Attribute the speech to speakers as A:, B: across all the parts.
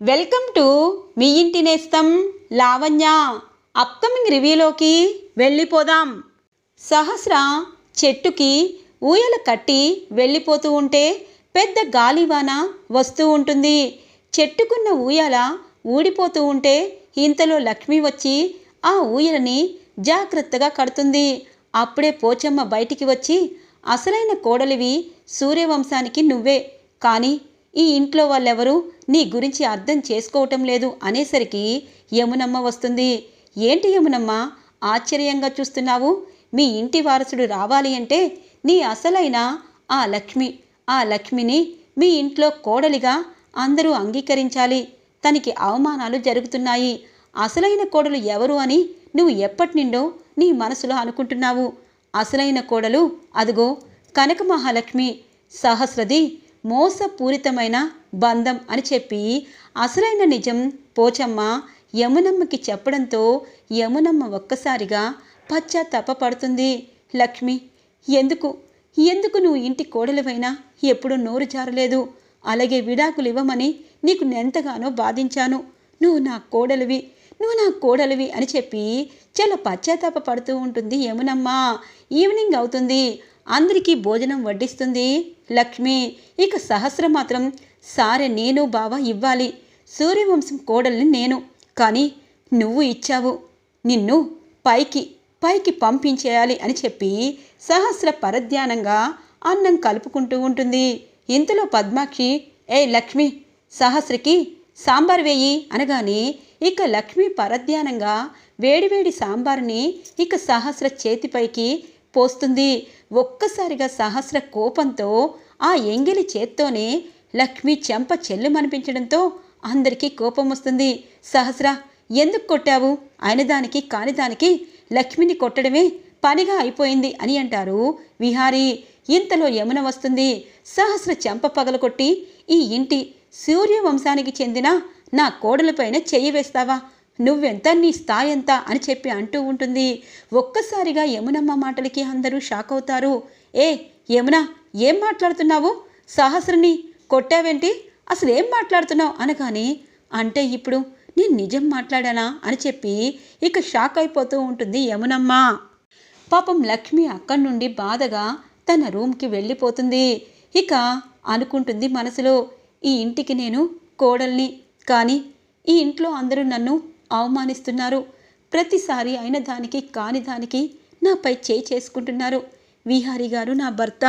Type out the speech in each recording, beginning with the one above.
A: Welcome to me ఇంటి నేస్తం Lavanya. Upcoming రివ్యూలోకి వెళ్ళిపోదాం. సహస్ర చెట్టుకి ఊయల కట్టి వెళ్ళిపోతూ ఉంటే పెద్ద గాలివాన వస్తూ ఉంటుంది. చెట్టుకున్న ఊయల ఊడిపోతూ ఉంటే ఇంతలో లక్ష్మి వచ్చి ఆ ఊయలని జాగ్రత్తగా కడుతుంది. అప్పుడే పోచమ్మ బయటికి వచ్చి అసలైన కోడలివి సూర్యవంశానికి నువ్వే. కానీ ఈ ఇంట్లో వాళ్ళెవరూ? నీ గురించి అర్థం చేసుకోవటం లేదు అనేసరికి యమునమ్మ వస్తుంది. ఏంటి యమునమ్మ? ఆశ్చర్యంగా చూస్తున్నావు? మీ ఇంటి వారసుడు రావాలి అంటే నీ అసలైన ఆ లక్ష్మి ఆ లక్ష్మిని మీ ఇంట్లో కోడలిగా అందరూ అంగీకరించాలి. తనకి అవమానాలు జరుగుతున్నాయి. అసలైన కోడలు ఎవరు అని నువ్వు ఎప్పటి నుండో నీ మనసులో అనుకుంటున్నావు. అసలైన కోడలు అదిగో కనక మహాలక్ష్మి సహస్రది మోసపూరితమైన బంధం అని చెప్పి అసలైన నిజం పోచమ్మ యమునమ్మకి చెప్పడంతో యమునమ్మ ఒక్కసారిగా పశ్చాత్తాపడుతుంది లక్ష్మి ఎందుకు? ఎందుకు నువ్వు ఇంటి కోడలివైనా ఎప్పుడూ నోరు జారలేదు. అలాగే విడాకులు ఇవ్వమని నీకు ఎంతగానో బాధించాను. నువ్వు నా కోడలివి నువ్వు నా కోడలివి అని చెప్పి చాలా పశ్చాత్తాప పడుతూ ఉంటుంది యమునమ్మ. ఈవినింగ్ అవుతుంది. అందరికీ భోజనం వడ్డిస్తుంది. లక్ష్మి ఇక సహస్ర మాత్రం సారె నేను బావ ఇవ్వాలి. సూర్యవంశం కోడల్ని నేను. కానీ నువ్వు ఇచ్చావు. నిన్ను పైకి పైకి పంపించేయాలి అని చెప్పి సహస్ర పరధ్యానంగా అన్నం కలుపుకుంటూ ఉంటుంది. ఇంతలో పద్మాక్షి ఏ లక్ష్మి సహస్రకి సాంబార్ వేయి అనగానే ఇక లక్ష్మి పరధ్యానంగా వేడివేడి సాంబార్ని ఇక సహస్ర చేతిపైకి పోస్తుంది. ఒక్కసారిగా సహస్ర కోపంతో ఆ ఎంగిలి చేత్తోనే లక్ష్మి చెంప చెల్లుమనిపించడంతో అందరికీ కోపం వస్తుంది. సహస్ర ఎందుకు కొట్టావు? అయిన దానికి కాని దానికి లక్ష్మిని కొట్టడమే పనిగా అయిపోయింది అని అంటారు విహారీ. ఇంతలో యమున వస్తుంది. సహస్ర చెంప పగలకొట్టి ఈ ఇంటి సూర్యవంశానికి చెందిన నా కోడలపైన చెయ్యి వేస్తావా? నువ్వెంత నీ స్థాయి ఎంత అని చెప్పి అంటూ ఉంటుంది. ఒక్కసారిగా యమునమ్మ మాటలకి అందరూ షాక్ అవుతారు. ఏ యమున ఏం మాట్లాడుతున్నావు? సహస్రని కొట్టావేంటి? అసలు ఏం మాట్లాడుతున్నావు? అనగానే అంటే ఇప్పుడు నేను నిజం మాట్లాడానా? అని చెప్పి ఇక షాక్ అయిపోతూ ఉంటుంది యమునమ్మ. పాపం లక్ష్మి అక్కడి నుండి బాధగా తన రూమ్కి వెళ్ళిపోతుంది. ఇక అనుకుంటుంది మనసులో ఈ ఇంటికి నేను కోడల్ని కానీ ఈ ఇంట్లో అందరూ నన్ను అవమానిస్తున్నారు. ప్రతిసారి అయిన దానికి కాని దానికి నాపై చేయి చేసుకుంటున్నారు. విహారి గారు నా భర్త.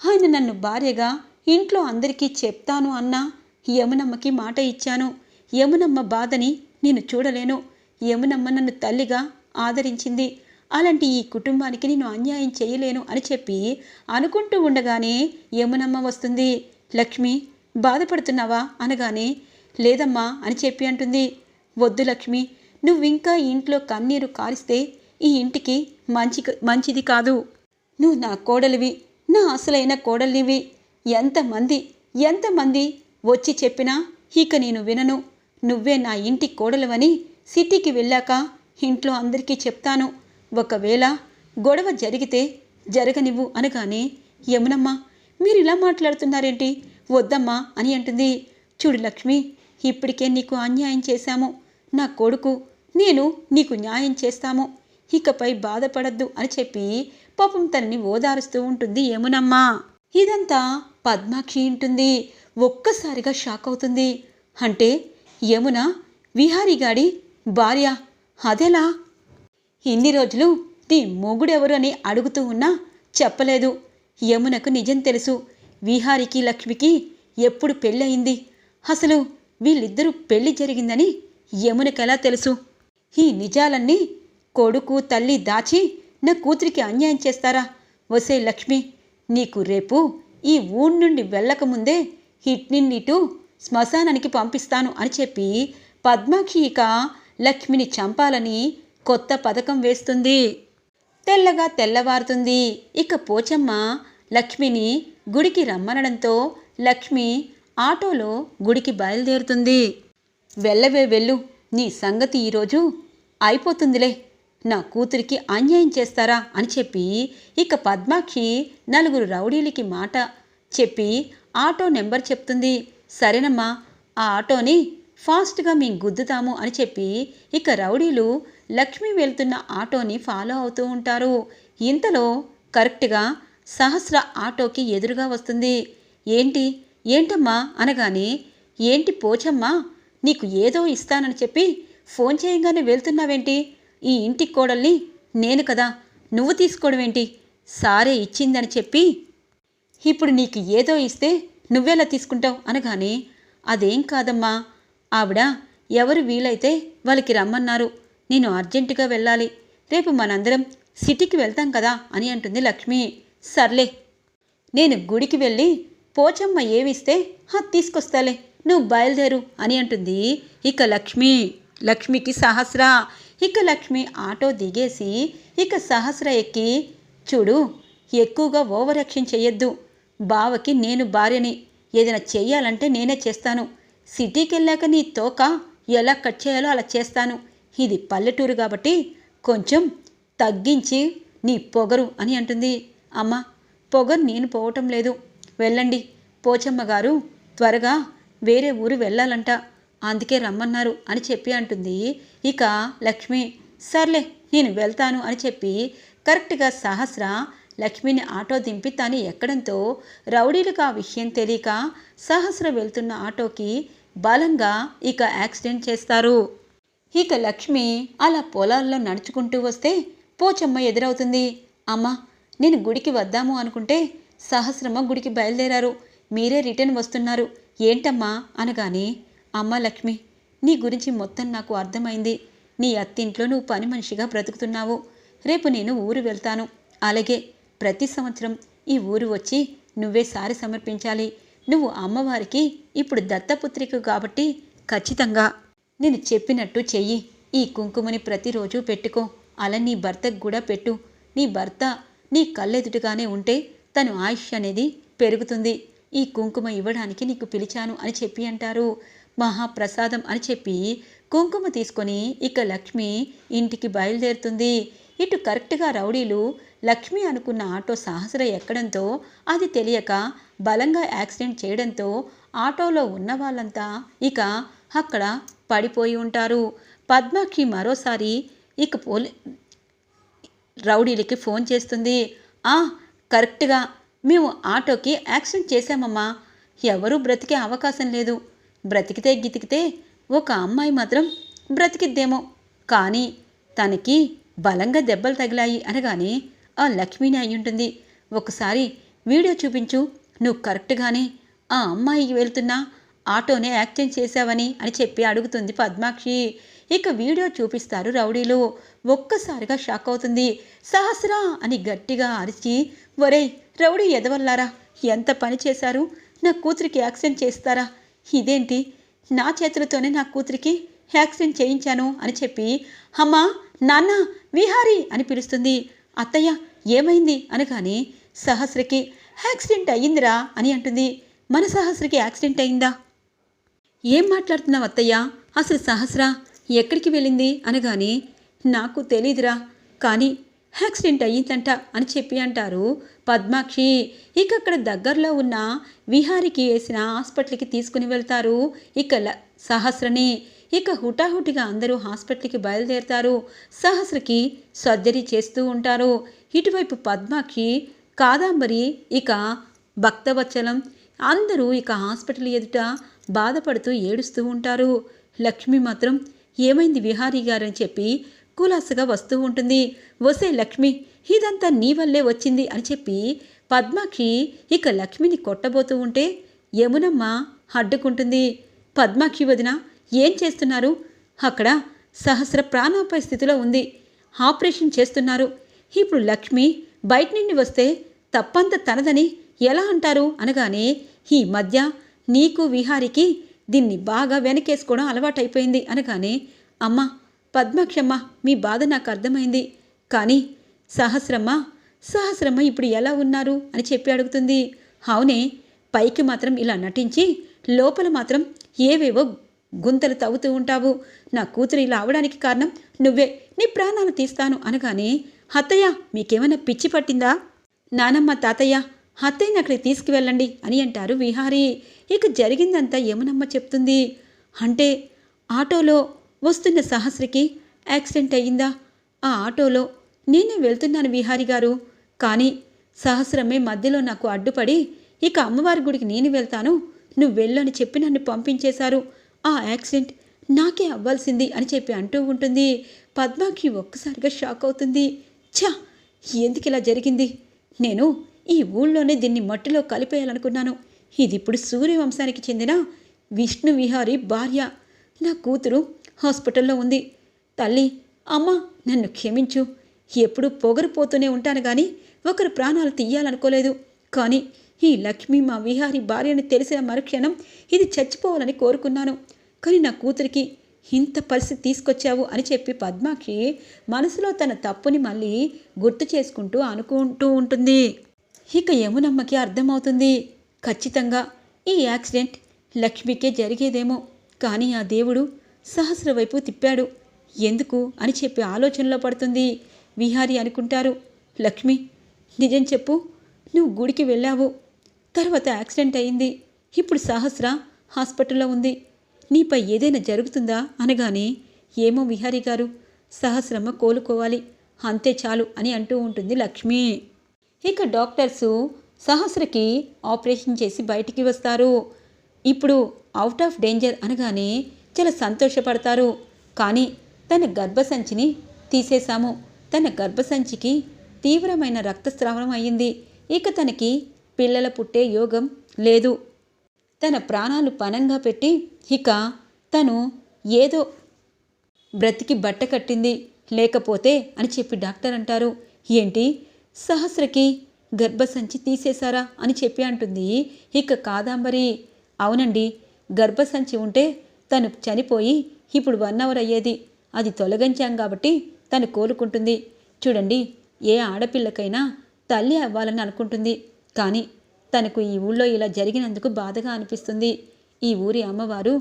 A: ఆయన నన్ను భార్యగా ఇంట్లో అందరికీ చెప్తాను అన్నా యమునమ్మకి మాట ఇచ్చాను. యమునమ్మ బాధని నేను చూడలేను. యమునమ్మ నన్ను తల్లిగా ఆదరించింది. అలాంటి ఈ కుటుంబానికి నేను అన్యాయం చేయలేను అని చెప్పి అనుకుంటూ ఉండగానే యమునమ్మ వస్తుంది. లక్ష్మి బాధపడుతున్నావా? అనగానే లేదమ్మా అని చెప్పి అంటుంది. వద్దు లక్ష్మి నువ్వింకా ఇంట్లో కన్నీరు కారిస్తే ఈ ఇంటికి మంచి మంచిది కాదు. నువ్వు నా కోడలివి నా అసలైన కోడలివి. ఎంతమంది ఎంతమంది వచ్చి చెప్పినా ఇక నేను వినను. నువ్వే నా ఇంటి కోడలవని సిటీకి వెళ్ళాక ఇంట్లో అందరికీ చెప్తాను. ఒకవేళ గొడవ జరిగితే జరగనివ్వు అనగానే యమునమ్మ మీరు ఇలా మాట్లాడుతున్నారేంటి? వద్దమ్మా అని అంటుంది. చూడు లక్ష్మి ఇప్పటికే నీకు అన్యాయం చేశాము. నా కొడుకు నేను నీకు న్యాయం చేస్తాము. ఇకపై బాధపడద్దు అని చెప్పి పాపం తనని ఓదారుస్తూ ఉంటుంది ఏమునమ్మా ఇదంతా పద్మాక్షి ఉంటుంది ఒక్కసారిగా షాక్ అవుతుంది. అంటే యమున విహారీగాడి భార్య అదెలా? ఇన్ని రోజులు నీ మొగుడెవరు అని అడుగుతూ ఉన్నా చెప్పలేదు. యమునకు నిజం తెలుసు. విహారికి లక్ష్మికి ఎప్పుడు పెళ్ళయింది? అసలు వీళ్ళిద్దరూ పెళ్ళి జరిగిందని యమునకెలా తెలుసు? ఈ నిజాలన్నీ కొడుకు తల్లి దాచి నా కూతురికి అన్యాయం చేస్తారా? వసే లక్ష్మి నీకు రేపు ఈ ఊరి నుండి వెళ్ళకముందే హిట్నిన్నిటు శ్మశానానికి పంపిస్తాను అని చెప్పి పద్మాక్షి ఇక లక్ష్మిని చంపాలని కొత్త పథకం వేస్తుంది. తెల్లగా తెల్లవారుతుంది. ఇక పోచమ్మ లక్ష్మిని గుడికి రమ్మనడంతో లక్ష్మి ఆటోలో గుడికి బయలుదేరుతుంది. వెళ్ళవే వెళ్ళు. నీ సంగతి ఈరోజు అయిపోతుందిలే. నా కూతురికి అన్యాయం చేస్తారా అని చెప్పి ఇక పద్మాక్షి నలుగురు రౌడీలకి మాట చెప్పి ఆటో నెంబర్ చెప్తుంది. సరేనమ్మా ఆ ఆటోని ఫాస్ట్గా మేము గుద్దుతాము అని చెప్పి ఇక రౌడీలు లక్ష్మి వెళ్తున్న ఆటోని ఫాలో అవుతూ ఉంటారు. ఇంతలో కరెక్ట్గా సహస్ర ఆటోకి ఎదురుగా వస్తుంది. ఏంటి? ఏంటమ్మా? అనగానే ఏంటి పోచమ్మా? నీకు ఏదో ఇస్తానని చెప్పి ఫోన్ చేయగానే వెళ్తున్నావేంటి? ఈ ఇంటి కోడల్ని నేను కదా నువ్వు తీసుకోవడం ఏంటి సారే ఇచ్చిందని చెప్పి ఇప్పుడు నీకు ఏదో ఇస్తే నువ్వెలా తీసుకుంటావు అనగానే అదేం కాదమ్మా ఆవిడ ఎవరు వీలైతే వాళ్ళకి రమ్మన్నారు. నేను అర్జెంటుగా వెళ్ళాలి. రేపు మనందరం సిటీకి వెళ్తాం కదా అని అంటుంది లక్ష్మి. సర్లే నేను గుడికి వెళ్ళి పోచమ్మ ఏమిస్తే హా తీసుకొస్తాలే. నువ్వు బయలుదేరు అని అంటుంది. ఇక లక్ష్మి లక్ష్మికి సహస్ర. ఇక లక్ష్మి ఆటో దిగేసి ఇక సహస్ర ఎక్కి చూడు ఎక్కువగా ఓవర్ యాక్షన్ చేయొద్దు బావకి నేను భార్యని. ఏదైనా చేయాలంటే నేనే చేస్తాను. సిటీకి వెళ్ళాక నీ తోక ఎలా కట్ చేయాలో అలా చేస్తాను. ఇది పల్లెటూరు కాబట్టి కొంచెం తగ్గించి నీ పొగరు అని అంటుంది. అమ్మ పొగరు నేను పోవటం లేదు. వెళ్ళండి. పోచమ్మ గారు త్వరగా వేరే ఊరు వెళ్ళాలంట. అందుకే రమ్మన్నారు అని చెప్పి అంటుంది. ఇక లక్ష్మి సర్లే నేను వెళ్తాను అని చెప్పి కరెక్ట్గా సహస్ర లక్ష్మిని ఆటో దింపి తాను ఎక్కడంతో రౌడీలకు ఆ విషయం తెలియక సహస్ర వెళ్తున్న ఆటోకి బలంగా ఇక యాక్సిడెంట్ చేస్తారు. ఇక లక్ష్మి అలా పొలాల్లో నడుచుకుంటూ వస్తే పోచమ్మ ఎదురవుతుంది. అమ్మ నేను గుడికి వద్దాము అనుకుంటే సహస్రమ్మ గుడికి బయలుదేరారు. మీరే రిటర్న్ వస్తున్నారు. ఏంటమ్మా? అనగానే అమ్మ లక్ష్మి నీ గురించి మొత్తం నాకు అర్థమైంది. నీ అత్తింట్లో నువ్వు పని మనిషిగా బ్రతుకుతున్నావు. రేపు నేను ఊరు వెళ్తాను. అలాగే ప్రతి సంవత్సరం ఈ ఊరు వచ్చి నువ్వే సారి సమర్పించాలి. నువ్వు అమ్మవారికి ఇప్పుడు దత్తపుత్రిక కాబట్టి ఖచ్చితంగా. నేను చెప్పినట్టు చెయ్యి. ఈ కుంకుమని ప్రతిరోజు పెట్టుకో. అలా నీ భర్తకు కూడా పెట్టు. నీ భర్త నీ కళ్ళెదుటిగానే ఉంటే తను ఆయుష్ అనేది పెరుగుతుంది. ఈ కుంకుమ ఇవ్వడానికి నీకు పిలిచాను అని చెప్పి అంటారు. మహాప్రసాదం అని చెప్పి కుంకుమ తీసుకొని ఇక లక్ష్మి ఇంటికి బయలుదేరుతుంది. ఇటు కరెక్ట్గా రౌడీలు లక్ష్మి అనుకున్న ఆటో సాహసర ఎక్కడంతో అది తెలియక బలంగా యాక్సిడెంట్ చేయడంతో ఆటోలో ఉన్న వాళ్ళంతా ఇక అక్కడ పడిపోయి ఉంటారు. పద్మాక్షి మరోసారి ఇక పోలీ రౌడీలకి ఫోన్ చేస్తుంది. ఆ కరెక్ట్గా మేము ఆటోకి యాక్సిడెంట్ చేశామమ్మా. ఎవరూ బ్రతికే అవకాశం లేదు. బ్రతికితే గితికితే ఒక అమ్మాయి మాత్రం బ్రతికిద్దేమో. కానీ తనకి బలంగా దెబ్బలు తగిలాయి అనగానే ఆ లక్ష్మిని అయి ఉంటుంది ఒకసారి వీడియో చూపించు. నువ్వు కరెక్ట్గానే ఆ అమ్మాయికి వెళ్తున్నా ఆటోనే యాక్సిడెంట్ చేశావని అని చెప్పి అడుగుతుంది పద్మాక్షి. ఇక వీడియో చూపిస్తారు రౌడీలు. ఒక్కసారిగా షాక్ అవుతుంది. సహస్రా అని గట్టిగా అరిచి ఒరే రౌడీ ఎదవల్లారా? ఎంత పని చేశారు? నా కూతురికి యాక్సిడెంట్ చేస్తారా? ఇదేంటి? నా చేతులతోనే నా కూతురికి యాక్సిడెంట్ చేయించాను అని చెప్పి అమ్మా నాన్న విహారీ అని పిలుస్తుంది. అత్తయ్య ఏమైంది? అనగానే సహస్రకి యాక్సిడెంట్ అయ్యిందిరా అని అంటుంది. మన సహస్రకి యాక్సిడెంట్ అయిందా ఏం మాట్లాడుతున్నావు అత్తయ్య? అసలు సహస్ర ఎక్కడికి వెళ్ళింది? అనగానే నాకు తెలీదురా కానీ యాక్సిడెంట్ అయ్యిందంట అని చెప్పి అంటారు పద్మాక్షి. ఇక అక్కడ దగ్గరలో ఉన్న విహారికి వేసిన హాస్పిటల్కి తీసుకుని వెళ్తారు ఇక ల- సహస్రని. ఇక హుటాహుటిగా అందరూ హాస్పిటల్కి బయలుదేరుతారు. సహస్రకి సర్జరీ చేస్తూ ఉంటారు. ఇటువైపు పద్మాక్షి కాదాంబరి ఇక భక్తవత్సలం అందరూ ఇక హాస్పిటల్ ఎదుట బాధపడుతూ ఏడుస్తూ ఉంటారు. లక్ష్మి మాత్రం ఏమైంది విహారీ గారని చెప్పి కులాసగా వస్తూ ఉంటుంది. వసే లక్ష్మి ఇదంతా నీ వల్లే వచ్చింది అని చెప్పి పద్మాక్షి ఇక లక్ష్మిని కొట్టబోతూ ఉంటే యమునమ్మ అడ్డుకుంటుంది. పద్మాక్షి వదిన ఏం చేస్తున్నారు? అక్కడ సహస్ర ప్రాణాపాయ స్థితిలో ఉంది. ఆపరేషన్ చేస్తున్నారు. ఇప్పుడు లక్ష్మి బయట నుండి వస్తే తప్పంత తనదని ఎలా అంటారు? అనగానే ఈ మధ్య నీకు విహారికి దీన్ని బాగా వెనకేసుకోవడం అలవాటైపోయింది అనగానే అమ్మ పద్మాక్షమ్మ మీ బాధ నాకు అర్థమైంది. కానీ సహస్రమ్మ సహస్రమ్మ ఇప్పుడు ఎలా ఉన్నారు? అని చెప్పి అడుగుతుంది. అవునే పైకి మాత్రం ఇలా నటించి లోపల మాత్రం ఏవేవో గుంతలు తవ్వుతూ ఉంటావు. నా కూతురు ఇలా అవడానికి కారణం నువ్వే. నీ ప్రాణాలు తీస్తాను అనగానే అత్తయ్య మీకేమైనా పిచ్చి పట్టిందా? నానమ్మ తాతయ్య అత్తయ్యని అక్కడికి తీసుకువెళ్ళండి అని అంటారు విహారీ. ఇక జరిగిందంతా యమునమ్మ చెప్తుంది. అంటే ఆటోలో వస్తున్న సహస్రకి యాక్సిడెంట్ అయ్యిందా? ఆ ఆటోలో నేనే వెళ్తున్నాను విహారి గారు. కానీ సహస్రమే మధ్యలో నాకు అడ్డుపడి ఇక అమ్మవారి గుడికి నేను వెళ్తాను. నువ్వు వెళ్ళని చెప్పి నన్ను పంపించేశారు. ఆ యాక్సిడెంట్ నాకే అవ్వాల్సింది అని చెప్పి అంటూ ఉంటుంది. పద్మాకి ఒక్కసారిగా షాక్ అవుతుంది. ఛా! ఎందుకు ఇలా జరిగింది? నేను ఈ ఊళ్ళోనే దీన్ని మట్టిలో కలిపేయాలనుకున్నాను. ఇది ఇప్పుడు సూర్యవంశానికి చెందిన విష్ణు విహారీ భార్య. నా కూతురు హాస్పిటల్లో ఉంది. తల్లి అమ్మ నన్ను క్షమించు. ఎప్పుడు పొగరుపోతూనే ఉంటాను కానీ ఒకరు ప్రాణాలు తీయాలనుకోలేదు. కానీ ఈ లక్ష్మి మా విహారి భార్యని తెలిసిన మరుక్షణం ఇది చచ్చిపోవాలని కోరుకున్నాను. కానీ నా కూతురికి ఇంత పరిస్థితి తీసుకొచ్చావు అని చెప్పి పద్మాక్షి మనసులో తన తప్పుని మళ్ళీ గుర్తు చేసుకుంటూ అనుకుంటూ ఉంటుంది. ఇక యమునమ్మకి అర్థమవుతుంది. ఖచ్చితంగా ఈ యాక్సిడెంట్ లక్ష్మికే జరిగేదేమో. కానీ ఆ దేవుడు సహస్ర వైపు తిప్పాడు. ఎందుకు అని చెప్పి ఆలోచనలో పడుతుంది విహారి అనుకుంటారు. లక్ష్మి నిజం చెప్పు నువ్వు గుడికి వెళ్ళావు. తర్వాత యాక్సిడెంట్ అయింది. ఇప్పుడు సహస్ర హాస్పిటల్లో ఉంది. నీపై ఏదైనా జరుగుతుందా అనగానే ఏమో విహారీ గారు సహస్రమ్మ కోలుకోవాలి. అంతే చాలు అని అంటూ ఉంటుంది లక్ష్మి. ఇక డాక్టర్సు సహస్రకి ఆపరేషన్ చేసి బయటికి వస్తారు. ఇప్పుడు అవుట్ ఆఫ్ డేంజర్ అనగానే చాలా సంతోషపడతారు. కానీ తన గర్భసంచిని తీసేశాము. తన గర్భసంచికి తీవ్రమైన రక్తస్రావణం అయ్యింది. ఇక తనకి పిల్లల పుట్టే యోగం లేదు. తన ప్రాణాలు పనంగా పెట్టి ఇక తను ఏదో బ్రతికి బట్ట కట్టింది. లేకపోతే అని చెప్పి డాక్టర్ అంటారు. ఏంటి? సహస్రకి గర్భసంచి తీసేశారా అని చెప్పి అంటుంది. ఇక కాదాంబరి అవునండి గర్భసంచి ఉంటే తను చనిపోయి ఇప్పుడు వన్ అవర్ అయ్యేది. అది తొలగించాం కాబట్టి తను కోలుకుంటుంది. చూడండి ఏ ఆడపిల్లకైనా తల్లి అవ్వాలని అనుకుంటుంది. కానీ తనకు ఈ ఊళ్ళో ఇలా జరిగినందుకు బాధగా అనిపిస్తుంది. ఈ ఊరి అమ్మవారు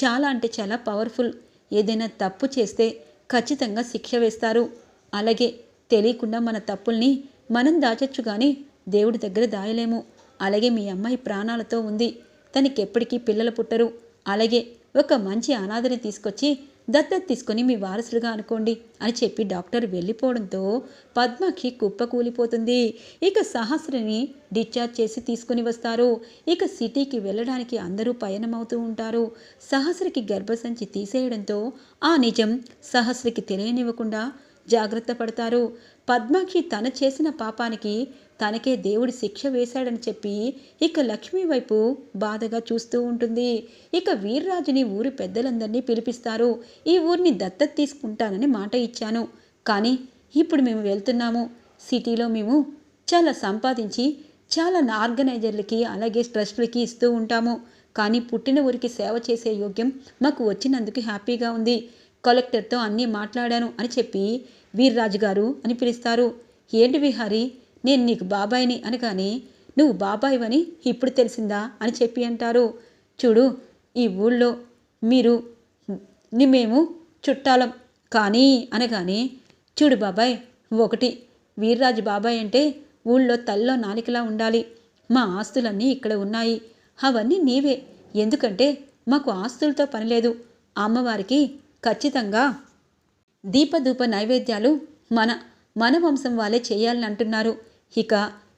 A: చాలా అంటే చాలా పవర్ఫుల్. ఏదైనా తప్పు చేస్తే ఖచ్చితంగా శిక్ష వేస్తారు. అలాగే తెలియకుండా మన తప్పుల్ని మనం దాచొచ్చు కానీ దేవుడి దగ్గర దాయలేము. అలాగే మీ అమ్మాయి ప్రాణాలతో ఉంది. తనకి ఎప్పటికీ పిల్లలు పుట్టరు. అలాగే ఒక మంచి అనాథని తీసుకొచ్చి దత్తత తీసుకొని మీ వారసులుగా అనుకోండి అని చెప్పి డాక్టర్ వెళ్ళిపోవడంతో పద్మకి కుప్ప కూలిపోతుంది. ఇక సహస్రని డిశ్చార్జ్ చేసి తీసుకుని వస్తారు. ఇక సిటీకి వెళ్ళడానికి అందరూ పయనమవుతూ ఉంటారు. సహస్రకి గర్భసంచి తీసేయడంతో ఆ నిజం సహస్రకి తెలియనివ్వకుండా జాగ్రత్త పడతారు. పద్మాక్షి తన చేసిన పాపానికి తనకే దేవుడి శిక్ష వేశాడని చెప్పి ఇక లక్ష్మి వైపు బాధగా చూస్తూ ఉంటుంది. ఇక వీర్రాజుని ఊరి పెద్దలందరినీ పిలిపిస్తారు. ఈ ఊరిని దత్తత తీసుకుంటానని మాట ఇచ్చాను. కానీ ఇప్పుడు మేము వెళ్తున్నాము. సిటీలో మేము చాలా సంపాదించి చాలా ఆర్గనైజర్లకి అలాగే ట్రస్టులకి ఇస్తూ ఉంటాము. కానీ పుట్టిన ఊరికి సేవ చేసే యోగ్యం మాకు వచ్చినందుకు హ్యాపీగా ఉంది. కలెక్టర్తో అన్నీ మాట్లాడాను అని చెప్పి వీర్రాజు గారు అని పిలుస్తారు. ఏంటి విహారీ? నేను నీకు బాబాయిని అనగాని నువ్వు బాబాయివని ఇప్పుడు తెలిసిందా అని చెప్పి అంటారు. చూడు ఈ ఊళ్ళో మీరు మేము చుట్టాలం. కానీ అనగానే చూడు బాబాయ్ ఒకటి వీర్రాజు బాబాయ్ అంటే ఊళ్ళో తల్లో నాలికలా ఉండాలి. మా ఆస్తులన్నీ ఇక్కడ ఉన్నాయి. అవన్నీ నీవే. ఎందుకంటే మాకు ఆస్తులతో పనిలేదు అమ్మవారికి ఖచ్చితంగా దీపధూప నైవేద్యాలు మన మన వంశం వాళ్ళే చేయాలని అంటున్నారు. ఇక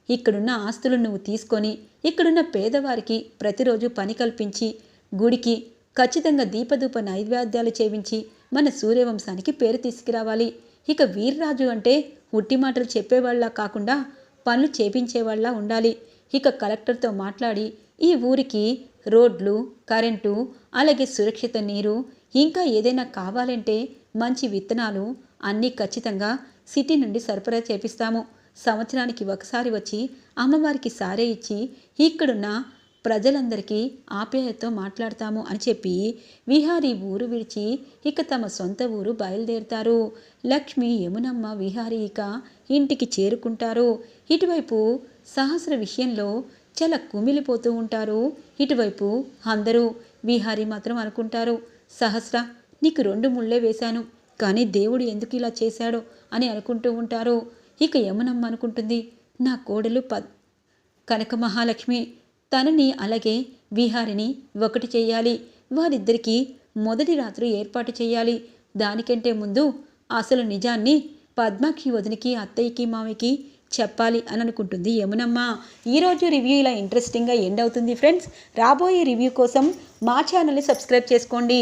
A: ఇక్కడున్న ఆస్తులు నువ్వు తీసుకొని ఇక్కడున్న పేదవారికి ప్రతిరోజు పని కల్పించి గుడికి ఖచ్చితంగా దీపధూప నైవేద్యాలు చేయించి మన సూర్యవంశానికి పేరు తీసుకురావాలి. ఇక వీర్రాజు అంటే ఉట్టి మాటలు చెప్పేవాళ్ళ కాకుండా పనులు చేపించేవాళ్ళ ఉండాలి. ఇక కలెక్టర్తో మాట్లాడి ఈ ఊరికి రోడ్లు కరెంటు అలాగే సురక్షిత నీరు ఇంకా ఏదైనా కావాలంటే మంచి విత్తనాలు అన్నీ ఖచ్చితంగా సిటీ నుండి సరఫరా చేపిస్తాము. సంవత్సరానికి ఒకసారి వచ్చి అమ్మవారికి సారే ఇచ్చి ఇక్కడున్న ప్రజలందరికీ ఆప్యాయతతో మాట్లాడతాము అని చెప్పి విహారీ ఊరు విడిచి ఇక తమ సొంత ఊరు బయలుదేరుతారు. లక్ష్మి యమునమ్మ విహారీ ఇక ఇంటికి చేరుకుంటారు. ఇటువైపు సహస్ర విషయంలో చాలా కుమిలిపోతూ ఉంటారు. ఇటువైపు అందరూ విహారీ మాత్రం అనుకుంటారు. సహస్ర నీకు రెండు ముళ్ళే వేశాను కానీ దేవుడు ఎందుకు ఇలా చేశాడో అని అనుకుంటూ ఉంటారు? ఇక యమునమ్మ అనుకుంటుంది నా కోడలు ప కనక మహాలక్ష్మి తనని అలాగే విహారిని ఒకటి చేయాలి. వారిద్దరికీ మొదటి రాత్రి ఏర్పాటు చేయాలి. దానికంటే ముందు అసలు నిజాన్ని పద్మకి వదినికి అత్తయ్యకి మామకి చెప్పాలి అని అనుకుంటుంది యమునమ్మ. ఈరోజు రివ్యూ ఇలా ఇంట్రెస్టింగ్గా ఎండ్ అవుతుంది ఫ్రెండ్స్. రాబోయే రివ్యూ కోసం మా ఛానల్ని సబ్స్క్రైబ్ చేసుకోండి.